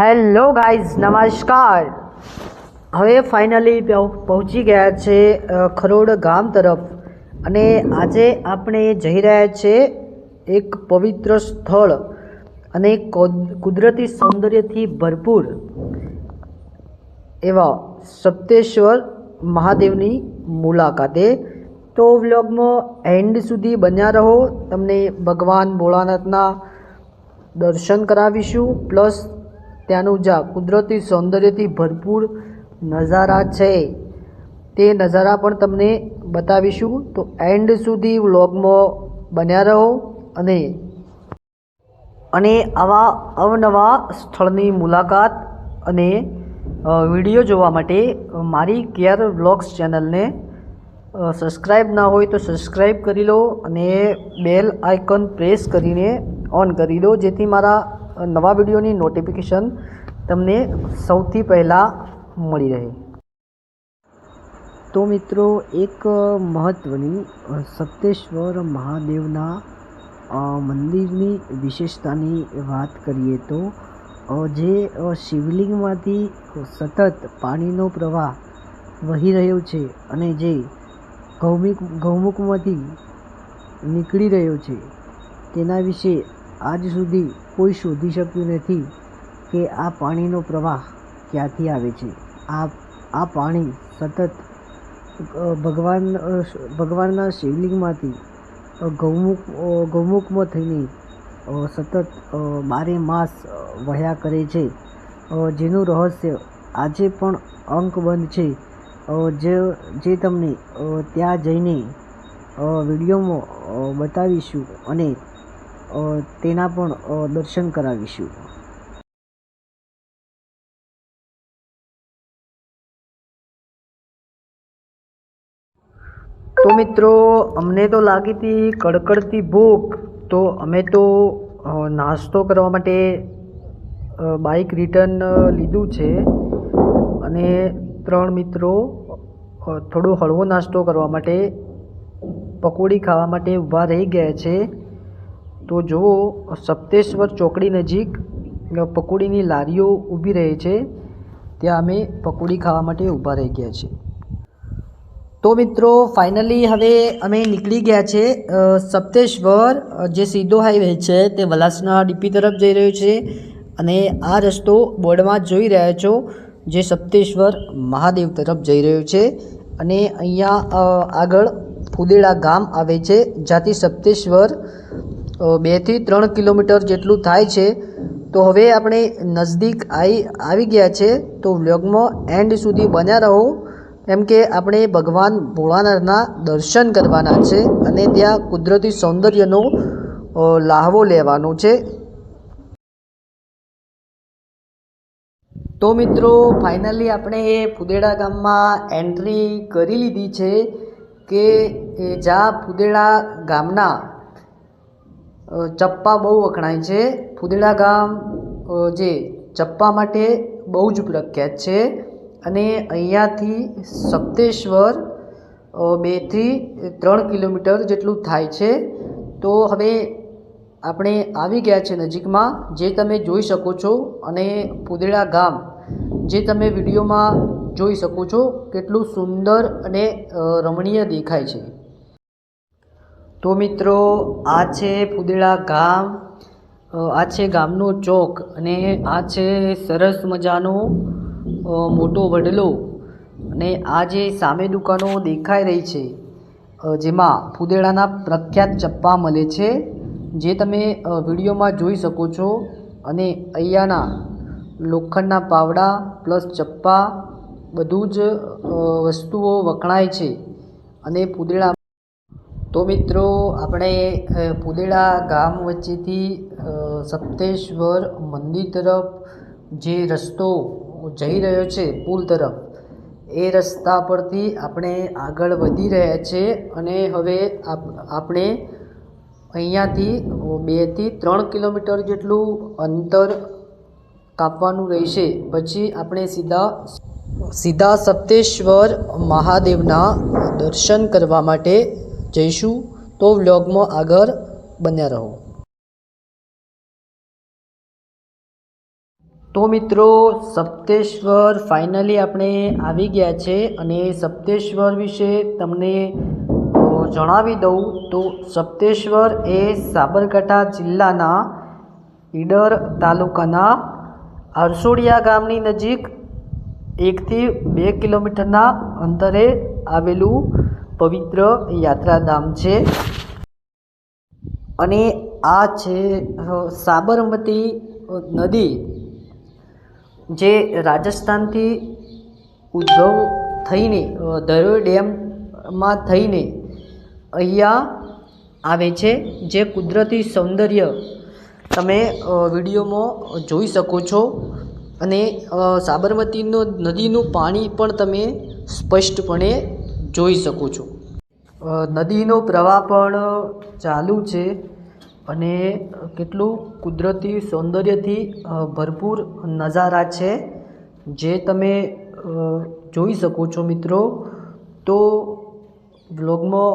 Hello guys, નમસ્કાર. હવે finally પહોંચી ગયા છે ખરોડ ગામ તરફ. અને આજે આપણે જઈ રહ્યા છે એક પવિત્ર સ્થળ અને કુદ- કુદરતી સૌંદર્યથી ભરપૂર એવા સપ્તેશ્વર મહાદેવની મુલાકાતે. તો વ્લોગમાં એન્ડ સુધી બન્યા રહો. તમને ભગવાન ભોળાનાથના દર્શન કરાવીશું. પ્લસ ત્યાંનું જા કુદરતી સૌંદર્યથી ભરપૂર નજારા છે. તે નજારા પણ તમને બતાવીશું. તો એન્ડ સુધી વ્લોગમાં બન્યા રહો અને અને આવા અવનવા સ્થળની મુલાકાત અને વીડિયો જોવા માટે મારી કેર વ્લોગ્સ ચેનલને સબસ્ક્રાઈબ ના હોય તો સબસ્ક્રાઈબ કરી લો અને બેલ આઇકન પ્રેસ કરીને ઓન કરી દો જેથી મારા નવા વિડીયોની નોટિફિકેશન તમને સૌથી પહેલાં મળી રહે. તો મિત્રો, એક મહત્ત્વની સપ્તેશ્વર મહાદેવના મંદિરની વિશેષતાની વાત કરીએ તો જે શિવલિંગમાંથી સતત પાણીનો પ્રવાહ વહી રહ્યો છે અને જે ગૌમિક, ગૌમુખમાંથી નીકળી રહ્યો છે, તેના વિશે આજ સુધી કોઈ શોધી શક્યું નથી કે આ પાણીનો પ્રવાહ ક્યાંથી આવે છે. આ આ પાણી સતત ભગવાન ભગવાનના શિવલિંગમાંથી ગૌમુખ ગૌમુખમાં થઈને સતત બારે માસ વહ્યા કરે છે. જેનું રહસ્ય આજે પણ અંકબંધ છે. જે જે તમને ત્યાં જઈને વિડીયોમાં બતાવીશું અને તેના પણ દર્શન કરાવીશું. તો મિત્રો, અમને તો લાગી હતી કડકડતી ભૂખ, તો અમે તો નાસ્તો કરવા માટે બાઇક રિટર્ન લીધું છે. અને ત્રણ મિત્રો થોડો હળવો નાસ્તો કરવા માટે, પકોડી ખાવા માટે ઊભા રહી ગયા છે. તો જુઓ, સપ્તેશ્વર ચોકડી નજીક પકોડીની લારીઓ ઊભી રહે છે. ત્યાં અમે પકોડી ખાવા માટે ઊભા રહી ગયા છીએ. તો મિત્રો ફાઇનલી હવે અમે નીકળી ગયા છે સપ્તેશ્વર જે સીધો હાઈવે છે તે વલાસના ડીપી તરફ જઈ રહ્યો છે અને આ રસ્તો બોર્ડમાં જોઈ રહ્યા છો, જે સપ્તેશ્વર મહાદેવ તરફ જઈ રહ્યો છે અને અહીંયા આગળ ફુદેડા ગામ આવે છે, જ્યાંથી સપ્તેશ્વર બેથી ત્રણ કિલોમીટર જેટલું થાય છે. તો હવે આપણે નજદીક આવી આવી ગયા છે. તો વ્લોગમાં એન્ડ સુધી બન્યા રહો. કેમ કે આપણે ભગવાન ભોળાનાથના દર્શન કરવાના છે અને ત્યાં કુદરતી સૌંદર્યનો લાહવો લેવાનો છે. તો મિત્રો, ફાઇનલી આપણે એ ફુદેડા ગામમાં એન્ટ્રી કરી લીધી છે કે જ્યાં ફુદેડા ગામના ચપ્પા બહુ વખણાય છે. ફુદેડા ગામ જે ચપ્પા માટે બહુ જ પ્રખ્યાત છે. અને અહીંયાથી સપ્તેશ્વર બેથી ત્રણ કિલોમીટર જેટલું થાય છે. તો હવે આપણે આવી ગયા છે નજીકમાં. જે તમે જોઈ શકો છો અને પુદેડા ગામ, જે તમે વિડીયોમાં જોઈ શકો છો, કેટલું સુંદર અને રમણીય દેખાય છે. તો મિત્રો, આ છે ફુદેડા ગામ આ છે ગામનો ચોક અને આ છે સરસ મજાનો મોટો વડલો. અને આ જે સામે દુકાનો દેખાઈ રહી છે જેમાં ફુદેડાના પ્રખ્યાત ચપ્પા મળે છે, જે તમે વિડીયોમાં જોઈ શકો છો. અને અહીંયાના લોખંડના પાવડા પ્લસ ચપ્પા બધું જ વસ્તુઓ વખણાય છે. અને ફુદેડા તો મિત્રો, આપણે પુદેડા ગામ વચ્ચેથી સપ્તેશ્વર મંદિર તરફ જે રસ્તો જઈ રહ્યો છે, પુલ તરફ, એ રસ્તા પરથી આપણે આગળ વધી રહ્યા છે અને હવે આપ, આપણે અહીંયાથી બેથી ત્રણ કિલોમીટર જેટલું અંતર કાપવાનું રહેશે. પછી આપણે સીધા સીધા સપ્તેશ્વર મહાદેવના દર્શન કરવા માટે જઈશું તો વ્લોગમાં આગળ બન્યા રહો. તો મિત્રો, સપ્તેશ્વર ફાઇનલી આપણે આવી ગયા છે અને સપ્તેશ્વર વિશે તમને જણાવી દઉં તો સપ્તેશ્વર એ સાબરકાંઠા જિલ્લાના ઈડર તાલુકાના આરસોડિયા ગામની નજીક એકથી બે કિલોમીટરના અંતરે આવેલું પવિત્ર યાત્રાધામ છે. અને આ છે સાબરમતી નદી, જે રાજસ્થાનથી ઉદ્ભવ થઈને ધરોઈ ડેમમાં થઈને અહીંયા આવે છે, જે કુદરતી સૌંદર્ય તમે વિડીયોમાં જોઈ શકો છો. અને સાબરમતીનો નદીનું પાણી પણ તમે સ્પષ્ટપણે જોઈ શકું છું. નદીનો પ્રવાહ પણ ચાલુ છે અને કેટલું કુદરતી સૌંદર્યથી ભરપૂર નજારા છે. જે તમે જોઈ શકો છો મિત્રો, તો બ્લોગમાં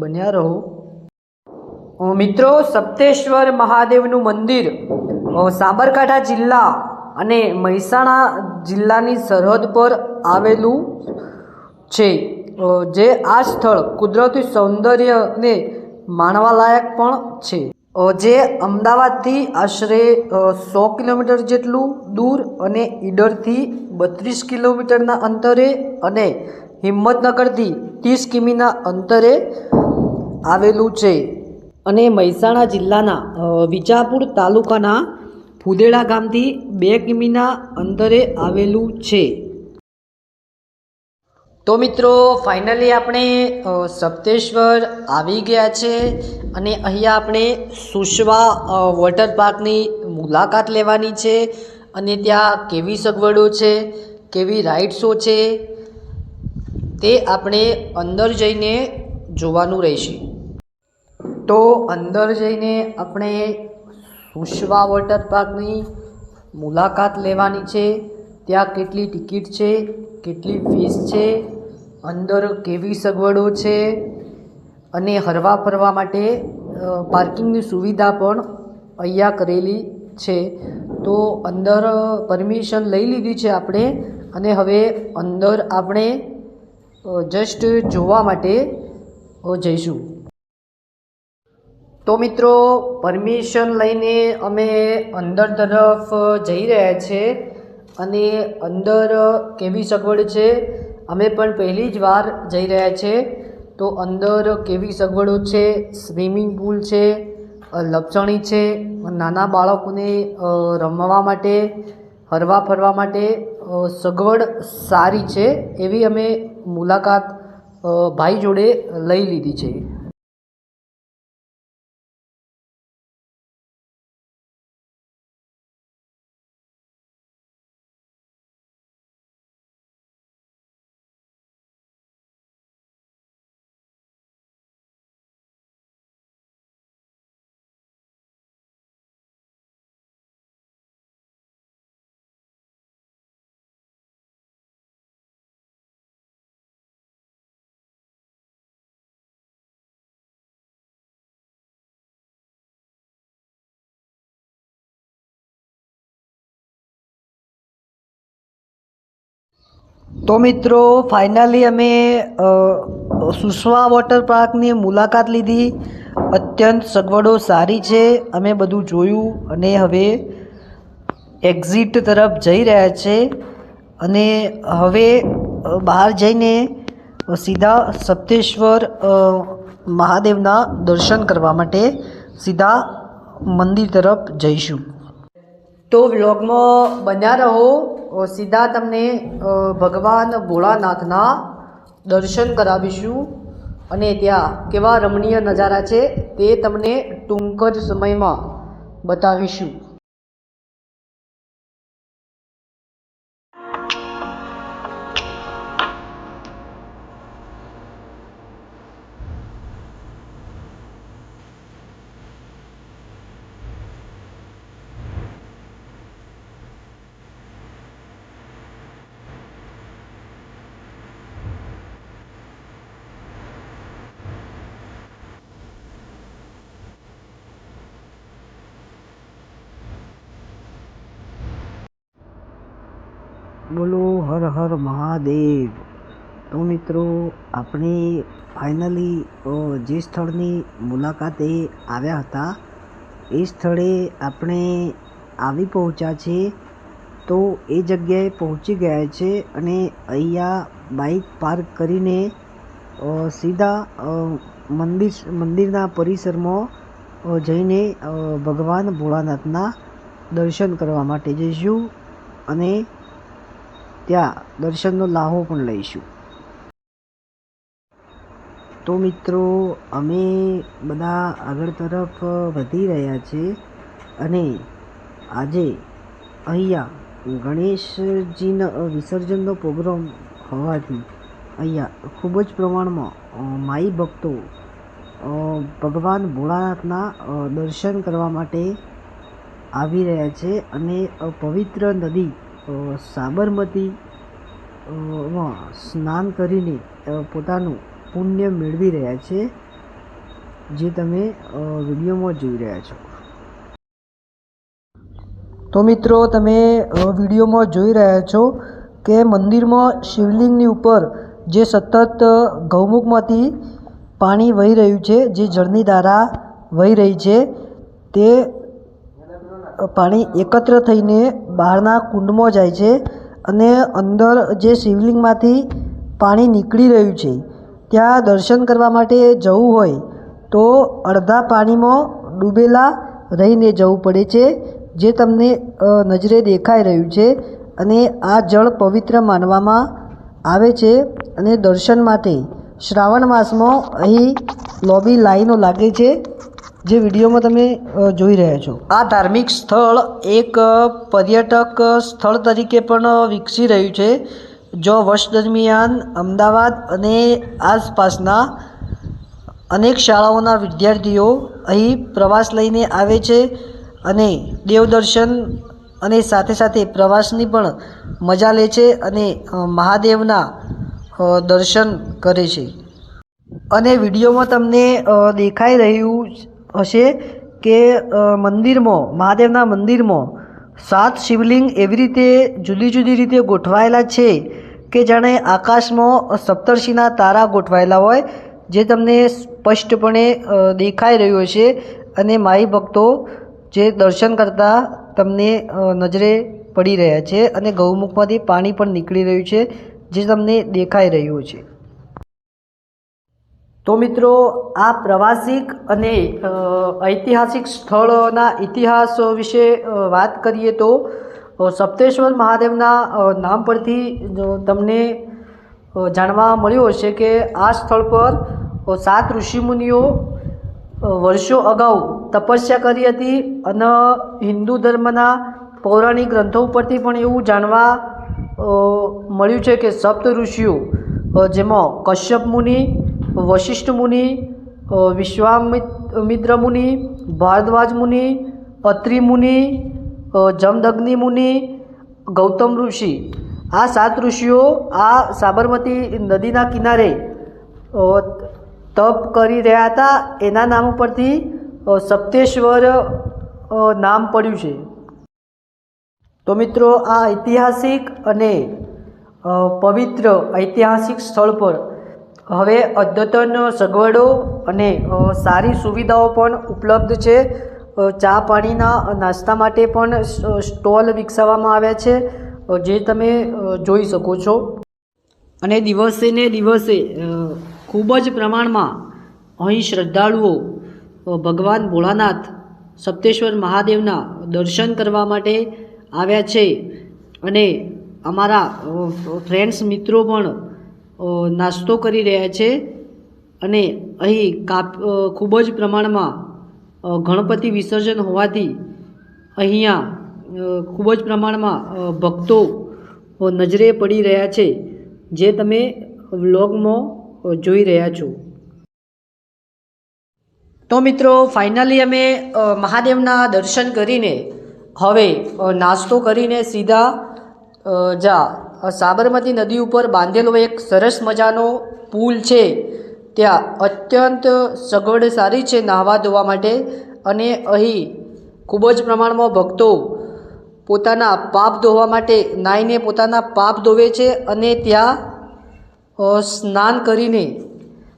બન્યા રહો. મિત્રો, સપ્તેશ્વર મહાદેવનું મંદિર સાબરકાંઠા જિલ્લા અને મહેસાણા જિલ્લાની સરહદ પર આવેલું છે. જે આ સ્થળ કુદરતી સૌંદર્યને માણવાલાયક પણ છે. જે અમદાવાદથી આશરે સો કિલોમીટર જેટલું દૂર અને ઈડરથી બત્રીસ કિલોમીટરના અંતરે અને હિંમતનગરથી ત્રીસ કિમીના અંતરે આવેલું છે. અને મહેસાણા જિલ્લાના વિજાપુર તાલુકાના ફુદેડા ગામથી બે કિમીના અંતરે આવેલું છે. તો મિત્રો ફાઇનલી આપણે સપ્તેશ્વર આવી ગયા છે અને અહીંયા આપણે સુષવા વોટર પાર્કની મુલાકાત લેવાની છે અને ત્યાં કેવી સગવડો છે, કેવી રાઇડ્સો છે, તે આપણે અંદર જઈને જોવાનું રહેશે. તો અંદર જઈને આપણે સુષવા વોટર પાર્કની મુલાકાત લેવાની છે. ત્યાં કેટલી ટિકિટ છે, કેટલી ફીસ છે અંદર કેવી સગવડો છે અને હરવા ફરવા માટે પાર્કિંગની સુવિધા પણ અહીંયા કરેલી છે. તો અંદર પરમિશન લઈ લીધી છે આપણે અને હવે અંદર આપણે જસ્ટ જોવા માટે જઈશું. તો મિત્રો, પરમિશન લઈને અમે અંદર તરફ જઈ રહ્યા છે અને અંદર કેવી સગવડ છે અમે પણ પહેલી જ વાર જઈ રહ્યા છે. તો અંદર કેવી સગવડો છે? સ્વિમિંગ પુલ છે લપસણી છે, નાના બાળકોને રમવા માટે, હરવા ફરવા માટે સગવડ સારી છે એવી અમે મુલાકાત ભાઈ જોડે લઈ લીધી છે. તો મિત્રો ફાઇનલી અમે સુષ્મા વોટર પાર્કની મુલાકાત લીધી. અત્યંત સગવડો સારી છે. અમે બધું જોયું અને હવે એક્ઝિટ તરફ જઈ રહ્યા છે. અને હવે બહાર જઈને સીધા સપ્તેશ્વર મહાદેવના દર્શન કરવા માટે સીધા મંદિર તરફ જઈશું. તો વ્લોગમાં બન્યા રહો. સીધા તમને ભગવાન ભોળાનાથના દર્શન કરાવીશું. અને ત્યાં કેવા રમણીય નજારા છે તે તમને ટૂંક જ સમયમાં બતાવીશું. બોલો, હર હર મહાદેવ. તો મિત્રો, આપણે ફાઇનલી જે સ્થળની મુલાકાતે આવ્યા હતા, એ સ્થળે આપણે આવી પહોંચ્યા છે. તો એ જગ્યાએ પહોંચી ગયા છે અને અહીંયા બાઇક પાર્ક કરીને સીધા મંદિર, મંદિરના પરિસરમાં જઈને ભગવાન ભોળાનાથના દર્શન કરવા માટે જઈશું. અને ત્યાં દર્શનનો લાહો પણ લઈશું તો મિત્રો અમે બધા આગળ તરફ વધી રહ્યા છે અને આજે અહીંયા ગણેશજીના વિસર્જનનો પ્રોગ્રામ હોવાથી અહીંયા ખૂબ જ પ્રમાણમાં માઈ ભક્તો ભગવાન ભોળાનાથના દર્શન કરવા માટે આવી રહ્યા છે અને પવિત્ર નદી સાબરમતી માં સ્નાન કરીને પોતાનું પુણ્ય મેળવી રહ્યા છે, જે તમે વિડીયોમાં જોઈ રહ્યા છો. તો મિત્રો, તમે વિડીયોમાં જોઈ રહ્યા છો કે મંદિરમાં શિવલિંગની ઉપર જે સતત ગૌમુખમાંથી પાણી વહી રહ્યું છે, જે જળની ધારા વહી રહી છે, તે પાણી એકત્ર થઈને બહારના કુંડમાં જાય છે અને અંદર જે શિવલિંગમાંથી પાણી નીકળી રહ્યું છે, ત્યાં દર્શન કરવા માટે જવું હોય તો અડધા પાણીમાં ડૂબેલા રહીને જવું પડે છે, જે તમને નજરે દેખાઈ રહ્યું છે અને આ જળ પવિત્ર માનવામાં આવે છે અને દર્શન માટે શ્રાવણ માસમાં અહીં લોબી લાઈનો લાગે છે. જે વિડીયોમાં તમે જોઈ રહ્યા છો. આ ધાર્મિક સ્થળ એક પર્યટક સ્થળ તરીકે પણ વિકસી રહ્યું છે. જો વર્ષ દરમિયાન અમદાવાદ અને આસપાસના અનેક શાળાઓના વિદ્યાર્થીઓ અહીં પ્રવાસ લઈને આવે છે અને દેવદર્શન અને સાથે સાથે પ્રવાસની પણ મજા લે છે અને મહાદેવના દર્શન કરે છે. અને વિડીયોમાં તમને દેખાઈ રહ્યું હશે કે મંદિરમાં, મહાદેવના મંદિરમાં સાત શિવલિંગ એવી રીતે જુદી જુદી રીતે ગોઠવાયેલા છે કે જાણે આકાશમાં સપ્તર્ષિના તારા ગોઠવાયેલા હોય, જે તમને સ્પષ્ટપણે દેખાઈ રહ્યું હશે અને માઈ ભક્તો જે દર્શન કરતા તમને નજરે પડી રહ્યા છે અને ગૌમુખમાંથી પાણી પણ નીકળી રહ્યું છે, જે તમને દેખાઈ રહ્યું છે. તો મિત્રો, આ પ્રવાસિક અને ઐતિહાસિક સ્થળોના ઇતિહાસ વિશે વાત કરીએ તો સપ્તેશ્વર મહાદેવના નામ પરથી તમને જાણવા મળ્યું હશે કે આ સ્થળ પર સાત ઋષિમુનિઓ વર્ષો અગાઉ તપસ્યા કરી હતી અને હિન્દુ ધર્મના પૌરાણિક ગ્રંથો ઉપરથી પણ એવું જાણવા મળ્યું છે કે સપ્ત ઋષિઓ જેમાં કશ્યપ મુનિ વશિષ્ઠ મુનિ વિશ્વામિત્ર મુનિ, ભારદ્વાજ મુનિ, અત્રિ મુનિ જમદગ્નિ મુનિ, ગૌતમ ઋષિ. આ સાત ઋષિઓ આ સાબરમતી નદીના કિનારે તપ કરી રહ્યા હતા. એના નામ ઉપરથી સપ્તેશ્વર નામ પડ્યું છે. તો મિત્રો, આ ઐતિહાસિક અને પવિત્ર ઐતિહાસિક સ્થળ પર હવે અદ્યતન સગવડો અને સારી સુવિધાઓ પણ ઉપલબ્ધ છે. ચા પાણીના નાસ્તા માટે પણ સ્ટોલ વિકસાવવામાં આવ્યા છે. જે તમે જોઈ શકો છો. અને દિવસે ને દિવસે ખૂબ જ પ્રમાણમાં અહીં શ્રદ્ધાળુઓ ભગવાન ભોળાનાથ, સપ્તેશ્વર મહાદેવના દર્શન કરવા માટે આવ્યા છે. અને અમારા ફ્રેન્ડ્સ મિત્રો પણ નાસ્તો કરી રહ્યા છે અને અહીં કાપ ખૂબ જ પ્રમાણમાં ગણપતિ વિસર્જન હોવાથી અહીંયા ખૂબ જ પ્રમાણમાં ભક્તો નજરે પડી રહ્યા છે, જે તમે વ્લોગમાં જોઈ રહ્યા છો. તો મિત્રો, ફાઇનલી અમે મહાદેવના દર્શન કરીને હવે નાસ્તો કરીને સીધા જા. સાબરમતી નદી ઉપર બાંધેલો એક સરસ મજાનો પુલ છે. ત્યાં અત્યંત સગવડ સારી છે નાહવા ધોવા માટે અને અહીં ખૂબ જ પ્રમાણમાં ભક્તો પોતાના પાપ ધોવા માટે નાહીને પોતાના પાપ ધોવે છે અને ત્યાં સ્નાન કરીને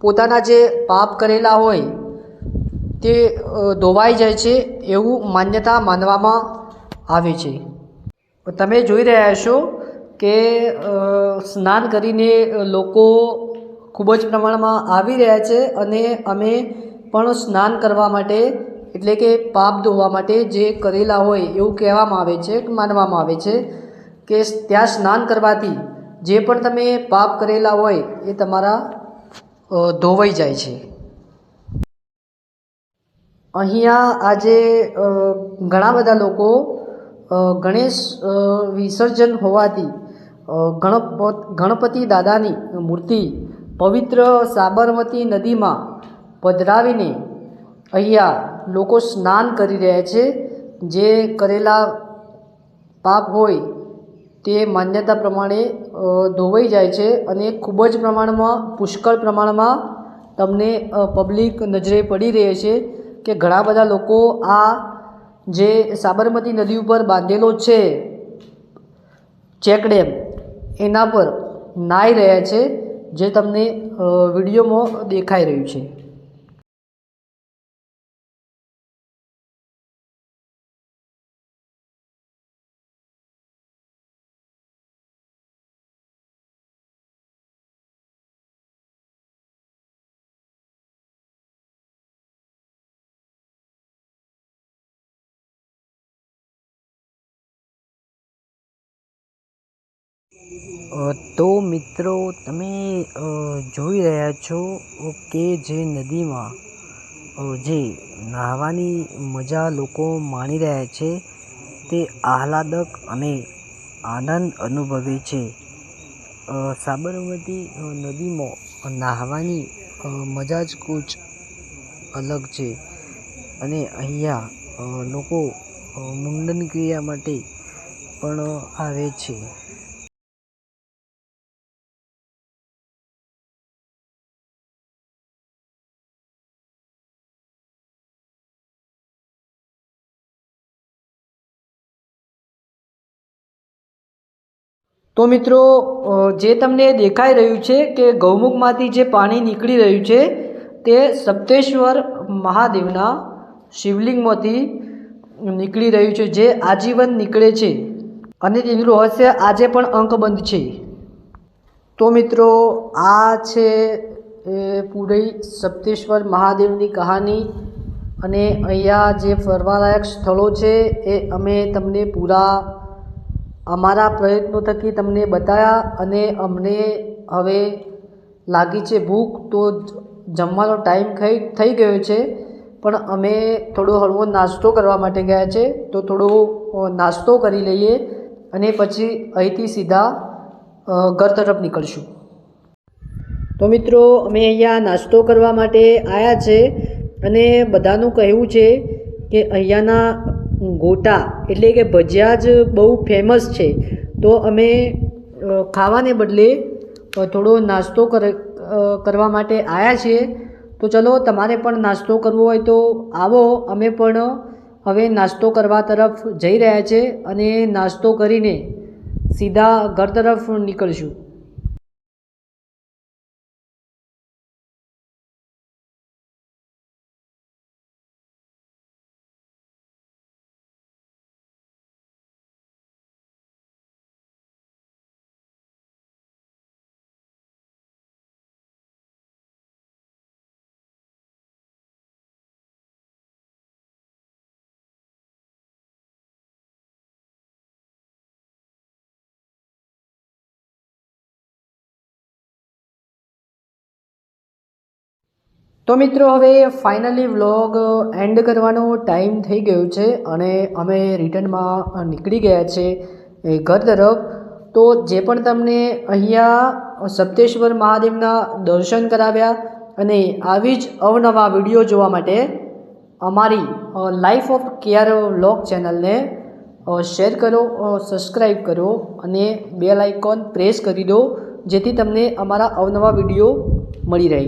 પોતાના જે પાપ કરેલા હોય તે ધોવાઈ જાય છે એવું માન્યતા માનવામાં આવે છે. તમે જોઈ રહ્યા છો કે સ્નાન કરીને લોકો ખૂબ જ પ્રમાણમાં આવી રહ્યા છે અને અમે પણ સ્નાન કરવા માટે, એટલે કે પાપ ધોવા માટે જે કરેલા હોય એવું કહેવામાં આવે છે, માનવામાં આવે છે કે ત્યાં સ્નાન કરવાથી જે પણ તમે પાપ કરેલા હોય એ તમારા ધોવાઈ જાય છે. અહીંયા આજે ઘણા બધા લોકો ગણેશ વિસર્જન હોવાથી અ, ગણપ ગણપતિ દાદાની મૂર્તિ પવિત્ર સાબરમતી નદીમાં પધરાવીને અહીંયા લોકો સ્નાન કરી રહ્યા છે. જે કરેલા પાપ હોય તે માન્યતા પ્રમાણે ધોવાઈ જાય છે અને ખૂબ જ પ્રમાણમાં પુષ્કળ પ્રમાણમાં તમને પબ્લિક નજરે પડી રહે છે કે ઘણા બધા લોકો આ જે સાબરમતી નદી ઉપર બાંધેલો છે ચેક ડેમ એના પર નાહી રહ્યા છે જે તમને વિડીયોમાં દેખાઈ રહ્યું છે. તો મિત્રો, તમે જોઈ રહ્યા છો કે જે નદીમાં જે નાહવાની મજા લોકો માણી રહ્યા છે, તે આહલાદક અને આનંદ અનુભવે છે. સાબરમતી નદીમાં નાહવાની મજા જ કૂચ અલગ છે. અને અહીંયા લોકો મુંડન ક્રિયા માટે પણ આવે છે. તો મિત્રો જે તમને દેખાઈ રહ્યું છે કે ગૌમુખમાંથી જે પાણી નીકળી રહ્યું છે, તે સપ્તેશ્વર મહાદેવના શિવલિંગમાંથી નીકળી રહ્યું છે, જે આજીવન નીકળે છે. અને તેનું રહસ્ય આજે પણ અંકબંધ છે. તો મિત્રો, આ છે, એ પૂરી સપ્તેશ્વર મહાદેવની કહાની. અને અહીંયા જે ફરવાલાયક સ્થળો છે, એ અમે તમને પૂરા અમારા પ્રયત્નો થકી તમને બતાવ્યા અને અમને હવે લાગી છે ભૂખ, તો જમવાનો ટાઈમ થઈ થઈ ગયો છે. પણ અમે થોડો હળવો નાસ્તો કરવા માટે ગયા છે, તો થોડો નાસ્તો કરી લઈએ અને પછી અહીંથી સીધા ઘર તરફ નીકળશું. તો મિત્રો, અમે અહીંયા નાસ્તો કરવા માટે આવ્યા છે અને બધાનું કહેવું છે કે અહીંયાના ગોટા એટલે કે ભજીયા જ બહુ ફેમસ છે. તો અમે ખાવાને બદલે થોડો નાસ્તો કર કરવા માટે આવ્યા છીએ. તો ચલો, તમારે પણ નાસ્તો કરવો હોય તો આવો. અમે પણ હવે નાસ્તો કરવા તરફ જઈ રહ્યા છે અને નાસ્તો કરીને સીધા ઘર તરફ નીકળશું. તો મિત્રો, હવે ફાઇનલી વ્લોગ એન્ડ કરવાનો ટાઈમ થઈ ગયો છે અને અમે રિટર્નમાં નીકળી ગયા છે એ ઘર તરફ. તો જે પણ તમને અહીંયા સપ્તેશ્વર મહાદેવના દર્શન કરાવ્યા અને આવી જ અવનવા વીડિયો જોવા માટે અમારી લાઈફ ઓફ કેર વ્લોગ ચેનલને શેર કરો સબસ્ક્રાઈબ કરો અને બેલ આઇકોન પ્રેસ કરી દો, જેથી તમને અમારા અવનવા વીડિયો મળી રહે.